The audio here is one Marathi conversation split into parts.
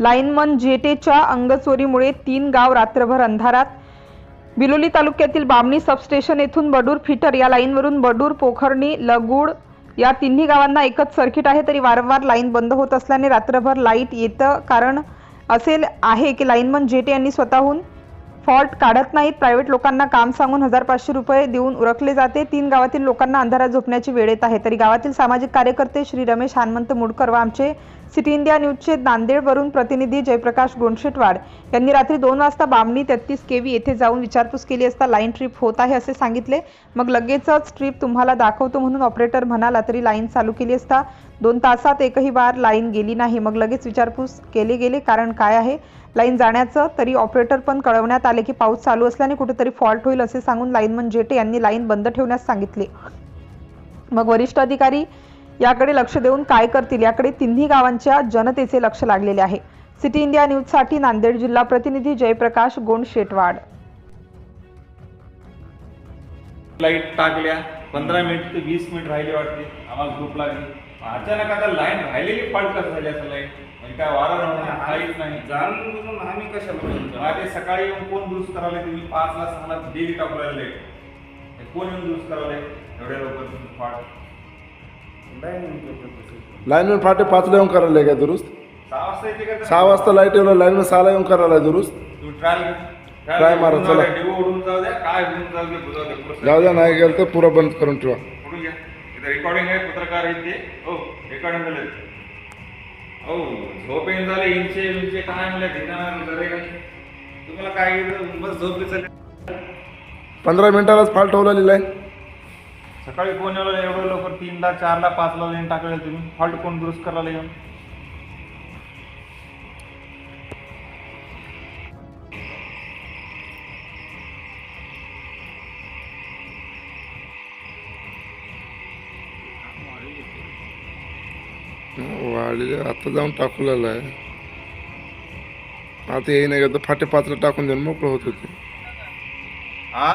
लाईनमन जेटेच्या अंगचोरीमुळे तीन गाव रात्रभर अंधारात. बिलोली तालुक्यातील बामणी सबस्टेशन येथून बडूर फिटर या लाईनवरून बडूर पोखरणी लगूड या तिन्ही गावांना एकच सर्किट आहे तरी वारंवार लाईन बंद होत असल्याने रात्रभर लाइट येतं. कारण असे आहे की लाईनमन जेटे यांनी स्वतःहून फॉल्ट काढत नाहीत. प्रायव्हेट लोकांना काम सांगून हजार पाचशे रुपये देऊन उरकले जाते. तीन गावातील लोकांना अंधारात झोपण्याची वेळ येत आहे. तरी गावातील सामाजिक कार्यकर्ते श्री रमेश हनुमंत मुडकर व आमचे सिटी इंडिया न्यूजचे नांदेडवरून प्रतिनिधी जयप्रकाश गोंडशेटवाड यांनी रात्री दोन वाजता बामणी तेहतीस केवी येथे जाऊन विचारपूस केली असता लाईन ट्रिप होत आहे असे सांगितले. मग लगेचच ट्रिप तुम्हाला दाखवतो म्हणून ऑपरेटर म्हणाला तरी लाईन चालू केली असता दोन तासात एकही बार लाईन गेली नाही. मग लगेच विचारपूस केले गेले कारण काय आहे? लाईन जाण्याचं तरी ऑपरेटर पण कळवण्यात आले की पाऊस चालू असल्याने कुठेतरी फॉल्ट होईल असे सांगून लाईनमन जेटे यांनी लाईन बंद ठेवण्यास सांगितले. मग वरिष्ठ अधिकारी याकडे लक्ष देऊन काय करतील? याकडे तिन्ही गावांच्या जनतेचे लक्ष लागलेले आहे. सिटी इंडिया न्यूजसाठी नांदेड जिल्हा प्रतिनिधी जयप्रकाश गोंड शेटवाड. लाइट टाकल्या पंधरा मिनिट ते वीस मिनिट राहिले वाटते. आम्हाला झोप लागली. अचानक आता लाईन राहिलेली फॉल्ट कसं झाली असं लाइट म्हणजे काय वारा काहीच नाही. जाणून बुजून आम्ही कशाला बोलतो? ते सकाळी येऊन कोण दुरुस्त करायला तुम्ही पाच ला सहाला डेली टाकू लाइट कोण येऊन दुरुस्त करायला एवढ्या लवकर फॉल्ट नाही म्हणतो तसं. लाईनमॅन फाटे पाचला येऊन करायला का दुरुस्त? सहा वाजता येते का? सहा वाजता लाइट येऊन लाईनमॅन सहाला येऊन करायला दुरुस्त. तुम्ही ट्रायल मारा, चला. जाऊ द्या काय जाऊ द्या जाऊ द्या नाही गेलं तर पुरा बंद करून ठेवा. रेकॉर्डिंग आहे पत्रकार ते. हो रेकॉर्डिंग झाले हो झोप येऊन झाले इंचे इंचे काय म्हणले ठिकाण जरे तुम्हाला काय? बस झोप चालली पंधरा मिनिटालाच फाल्ट ठेवलेली लाईन. सकाळी कोण येऊ लागलं एवढं लवकर तीनला चारला पाचला लाईन टाकलेलं तुम्ही. फॉल्ट कोण दुरुस्त करायला येऊन? वाढले. आता जाऊन टाकलेलं आहे. आता येई नाही तर फाटे पाचला टाकून देऊन मोकळं होत होते. हा?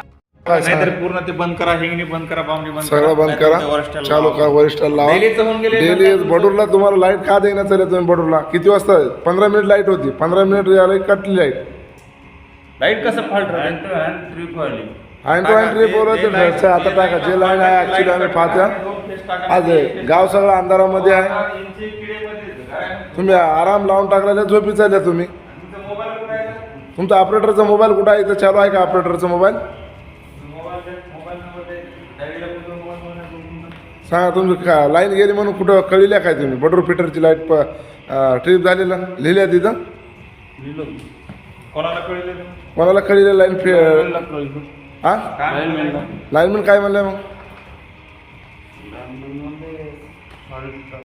नाहीतर? पूर्ण ते बंद करा हिंगणी बंद करा बामणी बंद सगळं बंद करा. चालू लावा. करा वरिष्ठाला लावा. डेली बडूरला तुम्हाला लाइट का देईना चालेल तुम्ही बडूरला? किती वाजता? पंधरा मिनिट लाइट होती. पंधरा मिनिट लाइट कटली लाइट. लाइट कसं फॉल्ट राहते? टू हँड ट्रिप आली अँड टू अँड ट्रिप आता टाका जे लाईन आहे ऍक्च्युली आम्ही पाहत्या. आज गाव सगळं अंधारामध्ये आहे. तुम्ही आराम लावून टाकलेल्या झोपी चालल्या तुम्ही. तुमचा ऑपरेटरचा मोबाईल कुठं आहे? इथं चालू आहे का ऑपरेटरचा मोबाईल सांगा तुमची का लाईन गेली म्हणून कुठं कळल्या काय तुम्ही? बडूर फिटरची लाइट ट्रिप झालेला. लिहिल्या तिथं? कोणाला कळलं? लाईन फि हा? लाईनमॅन काय म्हणलं मग?